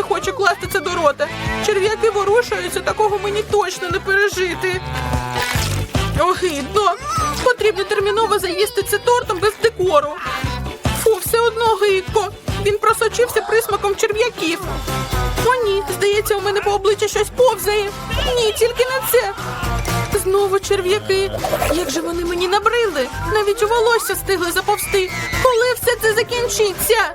Не хочу класти це до рота. Черв'яки ворушаються, такого мені точно не пережити. Огидно. Потрібно терміново заїсти це тортом без декору. Фу, все одно гидко. Він просочився присмаком черв'яків. О, ні, здається, у мене по обличчю щось повзає. Ні, тільки не це. Знову черв'яки. Як же вони мені набрили? Навіть у волосся стигли заповзти. Коли все це закінчиться?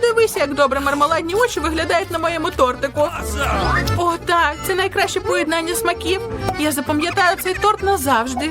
Подивися, як добре мармеладні очі виглядають на моєму тортику. О, так, це найкраще поєднання смаків. Я запам'ятаю цей торт назавжди.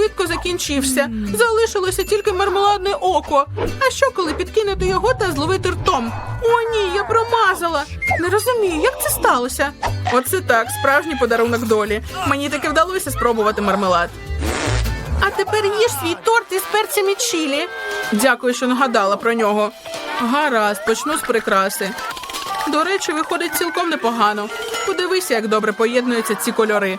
швидко закінчився. Залишилося тільки мармеладне око. А що, коли підкинути його та зловити ртом? О, ні, я промазала. Не розумію, як це сталося. Оце так, справжній подарунок долі. Мені таки вдалося спробувати мармелад. А тепер їж свій торт із перцями чилі. Дякую, що нагадала про нього. Гаразд, почну з прикраси. До речі, виходить цілком непогано. Подивися, як добре поєднуються ці кольори.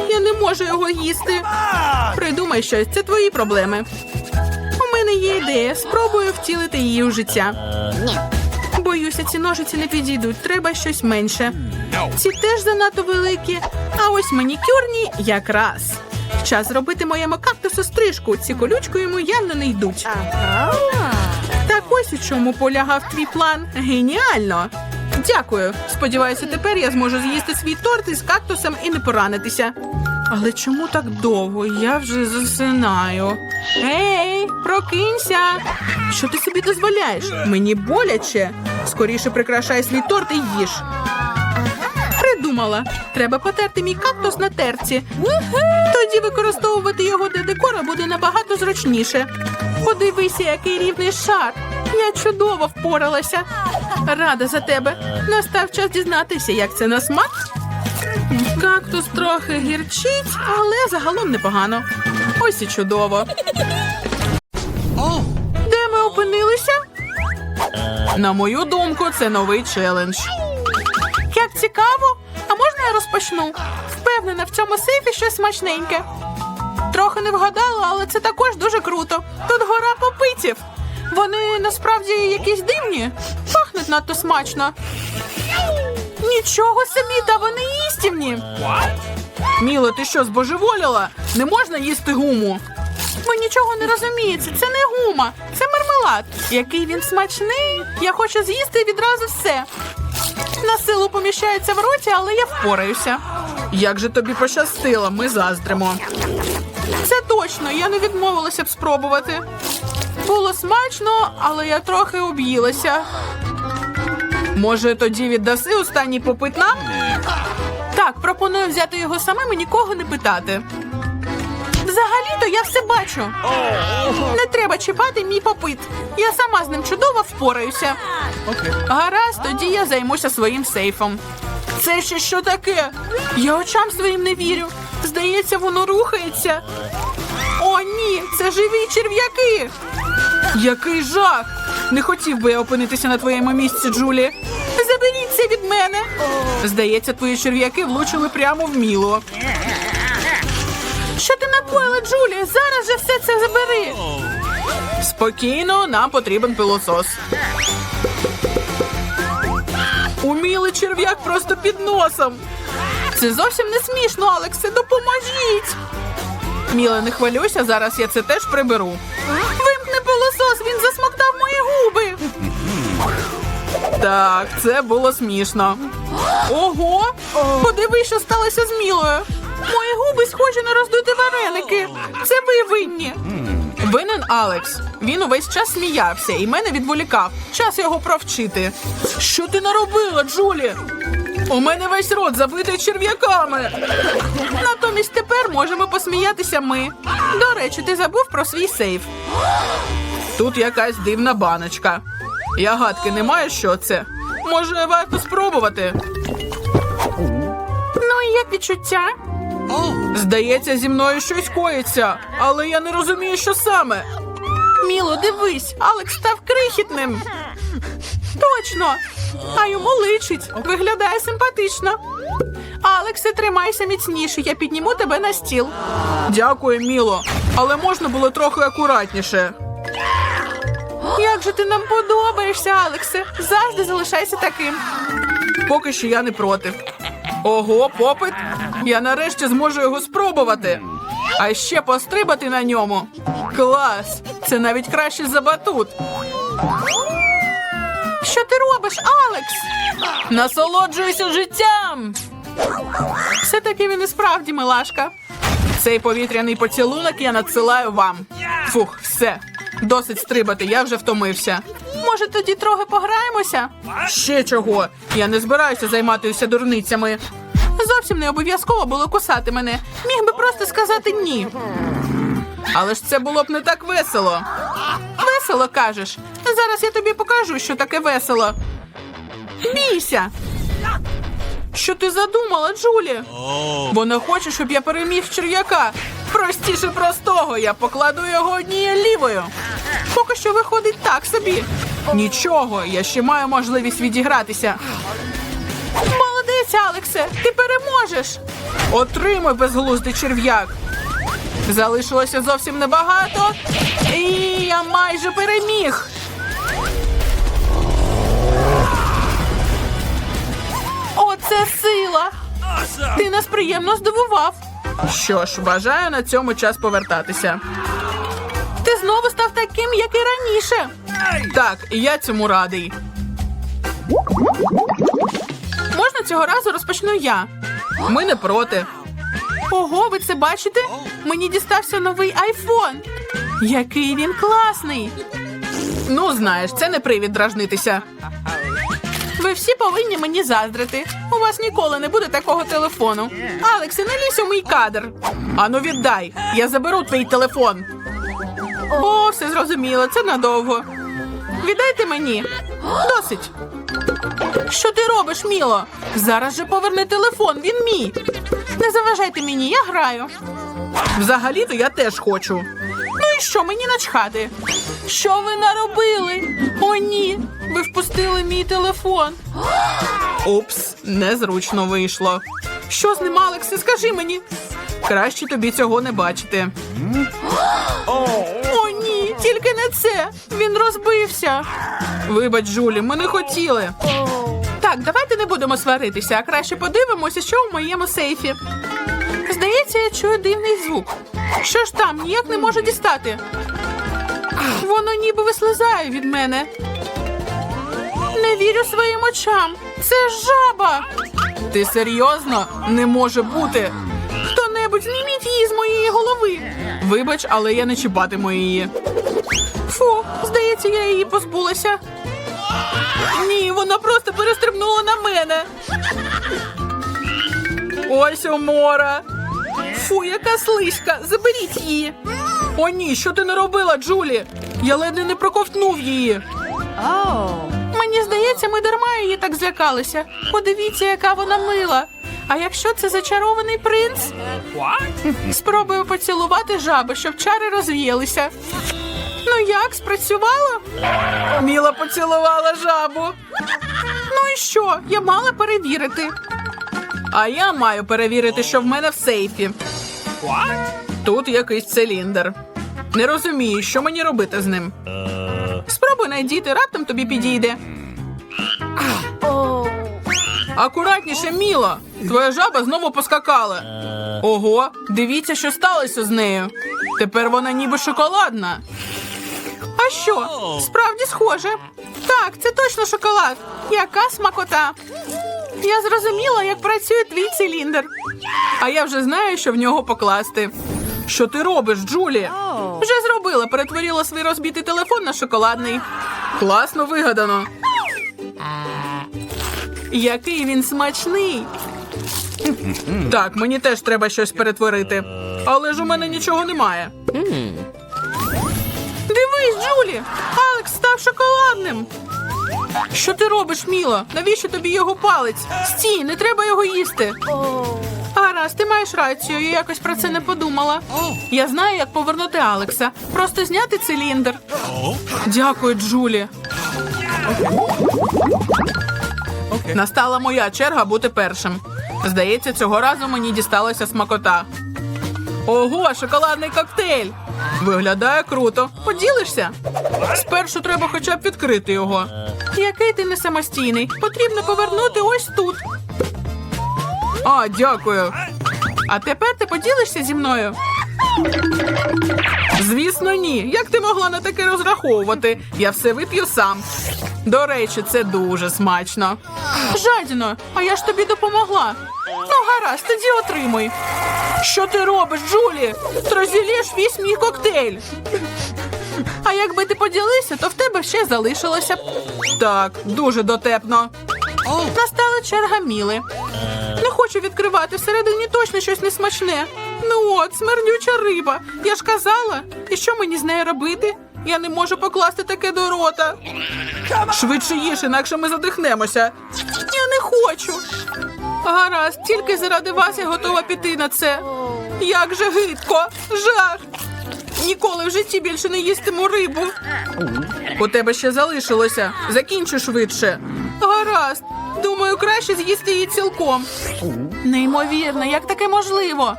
Можу його їсти. Придумай щось, це твої проблеми. У мене є ідея. Спробую втілити її у життя. Боюся, ці ножиці не підійдуть. Треба щось менше. Ці теж занадто великі, а ось манікюрні якраз. Час зробити моєму кактусу стрижку. Ці колючки йому явно не йдуть. Так ось у чому полягав твій план. Геніально! Дякую. Сподіваюся, тепер я зможу з'їсти свій торт із кактусом і не поранитися. Але чому так довго? Я вже засинаю. Ей, прокинься! Що ти собі дозволяєш? Мені боляче. Скоріше прикрашай свій торт і їж. Придумала. Треба потерти мій кактус на терці. Тоді використовувати його для декора буде набагато зручніше. Подивися, який рівний шар. Я чудово впоралася. Рада за тебе. Настав час дізнатися, як це на смак. Кактус трохи гірчить, але загалом непогано. Ось і чудово. Де ми опинилися? На мою думку, це новий челендж. Як цікаво, а можна я розпочну? Впевнена, в цьому сейфі щось смачненьке. Трохи не вгадала, але це також дуже круто. Тут гора попитів. Вони насправді якісь дивні, пахнуть надто смачно. Нічого собі, та вони їстівні. Міло, ти що, збожеволіла? Не можна їсти гуму. Ви нічого не розумієте, це не гума, це мармелад. Який він смачний. Я хочу з'їсти відразу все. На силу поміщається в роті, але я впораюся. Як же тобі пощастило, ми заздримо. Це точно, я не відмовилася б спробувати. Було смачно, але я трохи об'їлася. Може, тоді віддаси останній попит нам? Так, пропоную взяти його самим і нікого не питати. Взагалі-то я все бачу. Не треба чіпати мій попит. Я сама з ним чудово впораюся. Гаразд, тоді я займуся своїм сейфом. Це ще що таке? Я очам своїм не вірю. Здається, воно рухається. О, ні, це живі черв'яки. Який жах! Не хотів би я опинитися на твоєму місці, Джулі. Заберіть це від мене. Здається, твої черв'яки влучили прямо в міло. Що ти напоїла, Джулі? Зараз же все це забери. Спокійно, нам потрібен пилосос. Умілий черв'як просто під носом. Це зовсім не смішно, Алексе, допоможіть. Міле, не хвилюйся, зараз я це теж приберу. Вимкни він засмоктав мої губи. Так, це було смішно. Ого! Подивись, що сталося з Мілою. Мої губи схожі на роздуті вареники. Це ви винні. Винен Алекс. Він увесь час сміявся і мене відволікав. Час його провчити. Що ти наробила, Джулі? У мене весь рот забитий черв'яками. Натомість тепер можемо посміятися ми. До речі, ти забув про свій сейф. Тут якась дивна баночка. Я гадки не маю, що це. Може, варто спробувати. Ну і як відчуття? Здається, зі мною щось коїться, але я не розумію, що саме. Міло, дивись, Алекс став крихітним. Точно. А йому личить. Виглядає симпатично. Алексе, тримайся міцніше, я підніму тебе на стіл. Дякую, Міло. Але можна було трохи акуратніше. Як же ти нам подобаєшся, Алексе? Завжди залишайся таким. Поки що я не проти. Ого, попит. Я нарешті зможу його спробувати. А ще пострибати на ньому. Клас! Це навіть краще за батут. Що ти робиш, Алекс? Насолоджуйся життям. Все таки він і справді милашка. Цей повітряний поцілунок я надсилаю вам. Фух, все. Досить стрибати, я вже втомився. Може, тоді трохи пограємося? Ще чого? Я не збираюся займатися дурницями. Зовсім не обов'язково було кусати мене. Міг би просто сказати ні. Але ж це було б не так весело. Весело кажеш. Зараз я тобі покажу, що таке весело. Бійся. Що ти задумала, Джулі? Вона хоче, щоб я переміг черв'яка. Простіше простого, я покладу його однією лівою. Поки що виходить так собі. Нічого, я ще маю можливість відігратися. Молодець, Алексе, ти переможеш. Отримай безглуздий черв'як. Залишилося зовсім небагато. І я майже переміг. Оце сила! Ти нас приємно здивував. Що ж, бажаю на цьому час повертатися. Ти знову став таким, як і раніше. Так, і я цьому радий. Можна цього разу розпочну я. Ми не проти. Ого, ви це бачите? Мені дістався новий айфон. Який він класний. Ну, знаєш, це не привід дражнитися. Ви всі повинні мені заздрити. У вас ніколи не буде такого телефону. Алексе, не лізь у мій кадр. Ану, віддай. Я заберу твій телефон. О, все зрозуміло, це надовго. Віддайте мені. Досить. Що ти робиш, Міло? Зараз же поверни телефон, він мій. Не заважайте мені, я граю. Взагалі-то я теж хочу. Ну і що, мені начхати? Що ви наробили? О, ні. Ви впустили мій телефон. Упс, незручно вийшло. Що з ним, Алексе, скажи мені. Краще тобі цього не бачити. О, ні, тільки не це. Він розбився. Вибач, Жулі, ми не хотіли. Так, давайте не будемо сваритися, а краще подивимося, що в моєму сейфі. Здається, я чую дивний звук. Що ж там, ніяк не можу дістати. Воно ніби вислизає від мене. Не вірю своїм очам. Це жаба. Ти серйозно? Не може бути. Хто-небудь зніміть її з моєї голови. Вибач, але я не чіпатиму її. Фу, здається, я її позбулася. Ні, вона просто перестрибнула на мене. Ось умора. Фу, яка слизька. Заберіть її. О, ні, що ти не робила, Джулі? Я ледве не проковтнув її. Мені здається, ми дарма її так злякалися. Подивіться, яка вона мила. А якщо це зачарований принц? Спробую поцілувати жаби, щоб чари розвіялися. Ну як, спрацювало? Міла поцілувала жабу. Ну і що? Я мала перевірити. А я маю перевірити, що в мене в сейфі. Тут якийсь циліндр. Не розумію, що мені робити з ним. Спробуй найдіти, раптом тобі підійде. Акуратніше, Міло. Твоя жаба знову поскакала. Ого, дивіться, що сталося з нею. Тепер вона ніби шоколадна. А що? Справді схоже. Так, це точно шоколад. Яка смакота. Я зрозуміла, як працює твій циліндр. А я вже знаю, що в нього покласти. Що ти робиш, Джулі? Вже зробила, перетворила свій розбитий телефон на шоколадний. Класно вигадано. Який він смачний. Так, мені теж треба щось перетворити. Але ж у мене нічого немає. Дивись, Джулі! Алекс став шоколадним. Що ти робиш, Міло? Навіщо тобі його палець? Стій, не треба його їсти. Гаразд, ти маєш рацію, я якось про це не подумала. Я знаю, як повернути Алекса. Просто зняти циліндр. Дякую, Джулі. Настала моя черга бути першим. Здається, цього разу мені дісталася смакота. Ого, шоколадний коктейль! Виглядає круто. Поділишся? Спершу треба хоча б відкрити його. Який ти не самостійний. Потрібно повернути ось тут. А, дякую. А тепер ти поділишся зі мною? Звісно, ні. Як ти могла на таке розраховувати? Я все вип'ю сам. До речі, це дуже смачно. Жадіно, а я ж тобі допомогла. Ну, гаразд, тоді отримуй. Що ти робиш, Джулі? Ти розділієш весь мій коктейль. А якби ти поділився, то в тебе ще залишилося б. Так, дуже дотепно. Настала черга Міли. Не хочу відкривати, всередині точно щось несмачне. Ну от, смердюча риба. Я ж казала. І що мені з нею робити? Я не можу покласти таке до рота. Швидше їж, інакше ми задихнемося. Я не хочу. Гаразд, тільки заради вас я готова піти на це. Як же гидко, жах. Ніколи в житті більше не їстиму рибу. У тебе ще залишилося. Закінчу швидше. Гаразд. Думаю, краще з'їсти її цілком. Неймовірно, як таке можливо?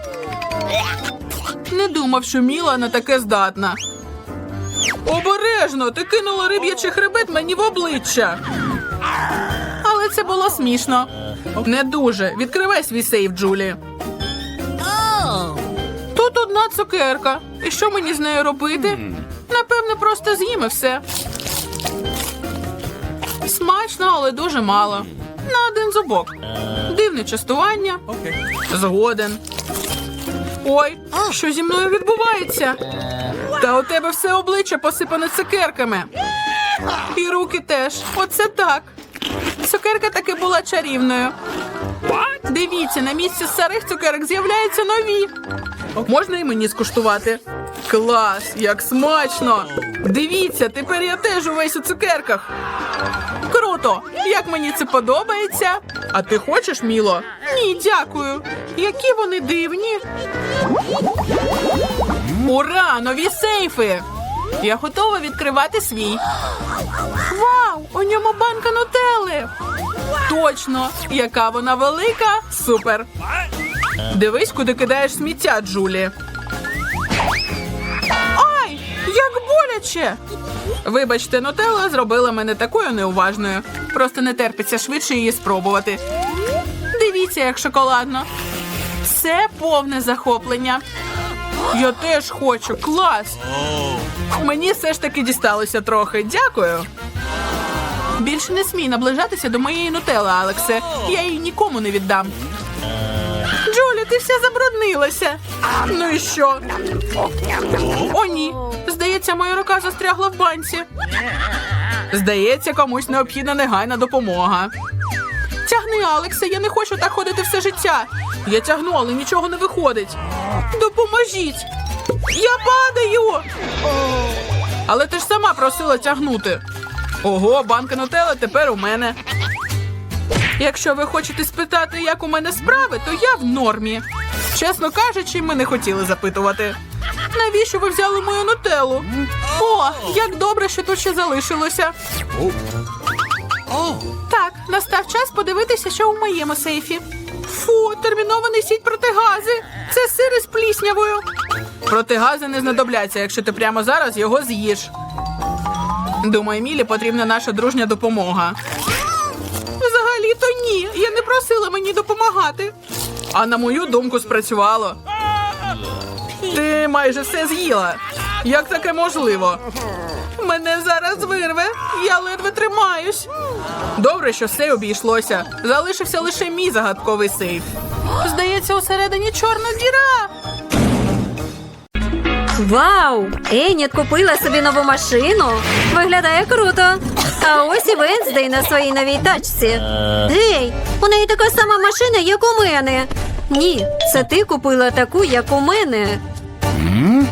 Не думав, що Міла на таке здатна. Обережно, ти кинула риб'ячий хребет мені в обличчя. Але це було смішно. Не дуже. Відкривай свій сейф, Джулі. Тут одна цукерка. І що мені з нею робити? Напевно, просто з'їм все. Смачно, але дуже мало. На один зубок. Дивне частування. Згоден. Ой, що зі мною відбувається? Та у тебе все обличчя посипане цукерками. І руки теж. Оце так. Цукерка таки була чарівною. Дивіться, на місці старих цукерок з'являються нові. Можна і мені скуштувати? Клас, як смачно! Дивіться, тепер я теж увесь у цукерках. Круто! Як мені це подобається? А ти хочеш, Міло? Ні, дякую. Які вони дивні. Ура! Нові сейфи! Я готова відкривати свій. Вау! У ньому банка нутелли! Точно! Яка вона велика! Супер! Дивись, куди кидаєш сміття, Джулі. Ай! Як боляче! Вибачте, нутелла зробила мене такою неуважною. Просто не терпиться швидше її спробувати. Дивіться, як шоколадно. Це повне захоплення. Я теж хочу. Клас! Мені все ж таки дісталося трохи. Дякую. Більше не смій наближатися до моєї нутели, Алексе. Я її нікому не віддам. Ти вся забруднилася. Ну і що? О, ні. Здається, моя рука застрягла в банці. Здається, комусь необхідна негайна допомога. Тягни, Алексе, я не хочу так ходити все життя. Я тягну, але нічого не виходить. Допоможіть! Я падаю! Але ти ж сама просила тягнути. Ого, банка нутелла тепер у мене. Якщо ви хочете спитати, як у мене справи, то я в нормі. Чесно кажучи, ми не хотіли запитувати. Навіщо ви взяли мою нутеллу? О, як добре, що тут ще залишилося. Так, настав час подивитися, що у моєму сейфі. Фу, терміново несіть протигази. Це сир із пліснявою. Протигази не знадобляться, якщо ти прямо зараз його з'їш. Думаю, Мілі потрібна наша дружня допомога. Ні. Я не просила мені допомагати. А на мою думку спрацювало. Ти майже все з'їла. Як таке можливо? Мене зараз вирве. Я ледве тримаюсь. Добре, що все обійшлося. Залишився лише мій загадковий сейф. Здається, усередині чорна діра. Вау! Еніт купила собі нову машину. Виглядає круто. А ось і Венздей на своїй новій тачці. Гей, у неї така сама машина, як у мене. Ні, це ти купила таку, як у мене.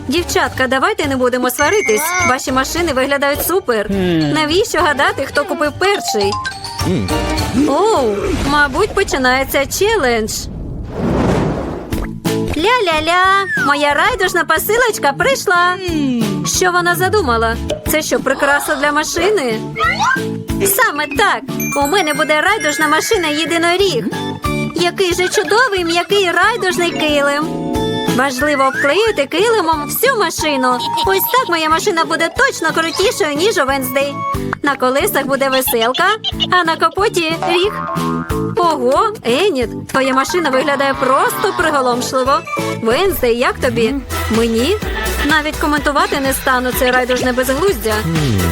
Дівчатка, давайте не будемо сваритись. Ваші машини виглядають супер. Навіщо гадати, хто купив перший? Оу, мабуть, починається челендж. Ля-ля-ля, моя райдужна посилочка прийшла. Що вона задумала? Це що, прикраса для машини? Саме так. У мене буде райдужна машина єдиноріг. Який же чудовий м'який райдужний килим. Важливо обклеїти килимом всю машину. Ось так моя машина буде точно крутішою, ніж у Венздей. На колесах буде веселка, а на капоті ріг. Ого, Еніт, твоя машина виглядає просто приголомшливо. Венздей, як тобі? Мені? Навіть коментувати не стану це райдужне безглуздя.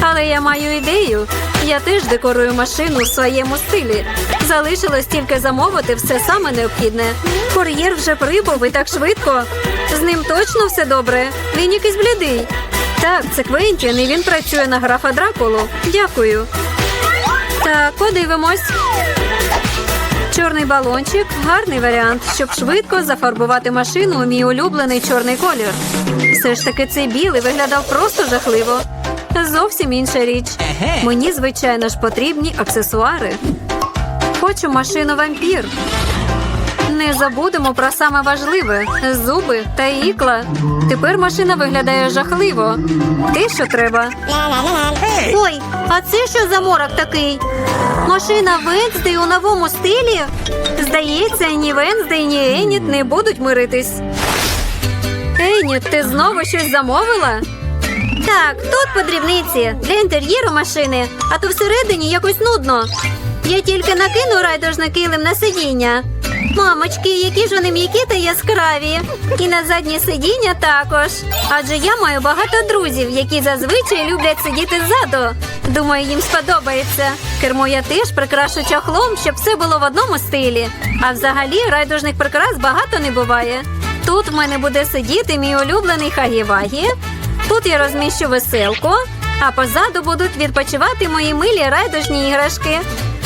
Але я маю ідею. Я теж декорую машину в своєму стилі. Залишилось тільки замовити все саме необхідне. Кур'єр вже прибув і так швидко. З ним точно все добре. Він якийсь блідий. Так, це Квентін, і він працює на графа Дракулу. Дякую. Так, подивимось. Чорний балончик гарний варіант, щоб швидко зафарбувати машину у мій улюблений чорний колір. Все ж таки цей білий виглядав просто жахливо. Зовсім інша річ. Мені, звичайно ж, потрібні аксесуари. Хочу машину вампір. Не забудемо про саме важливе зуби та ікла. Тепер машина виглядає жахливо. Те, що треба. Ой, а це що за морок такий? Машина Венздей у новому стилі? Здається, ні Венздей, ні Еніт не будуть миритись. Еніт, ти знову щось замовила? Так, тут подрібниці для інтер'єру машини, а то всередині якось нудно. Я тільки накину райдужний килим на сидіння. Мамочки, які ж вони м'які та яскраві. І на заднє сидіння також. Адже я маю багато друзів, які зазвичай люблять сидіти ззаду. Думаю, їм сподобається. Кермо я теж прикрашу чохлом, щоб все було в одному стилі. А взагалі райдужних прикрас багато не буває. Тут в мене буде сидіти мій улюблений Хагівагі. Тут я розміщу веселку, а позаду будуть відпочивати мої милі райдужні іграшки.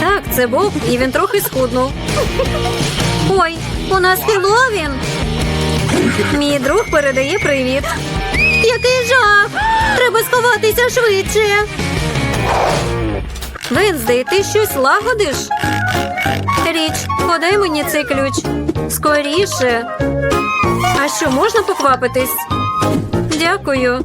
Так, це був, і він трохи схуднув. Ой, у нас Хеллоуін. Мій друг передає привіт. Який жах! Треба сховатися швидше. Венздей, ти щось лагодиш? Річ, подай мені цей ключ. Скоріше. А що, можна поквапитись? Дякую.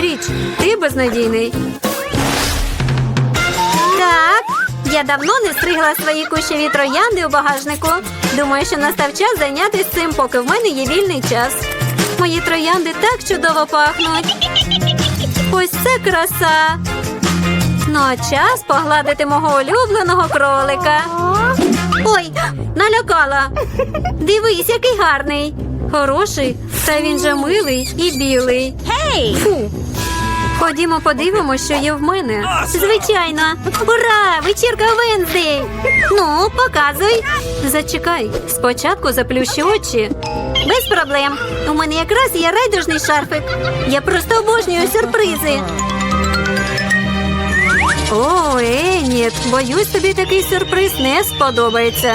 Річ, ти безнадійний. Так, я давно не стригла свої кущеві троянди у багажнику. Думаю, що настав час зайнятися цим, поки в мене є вільний час. Мої троянди так чудово пахнуть. Ось це краса. Ну, а час погладити мого улюбленого кролика. Ой, налякала. Дивись, який гарний. Хороший, та він же милий і білий. Гей! Фу. Ходімо, подивимося, що є в мене. Звичайно. Ура! Вечірка Венздей! Ну, показуй. Зачекай, спочатку заплющи очі. Без проблем. У мене якраз є райдужний шарфик. Я просто обожнюю сюрпризи. О, Еніт, боюсь, тобі такий сюрприз не сподобається.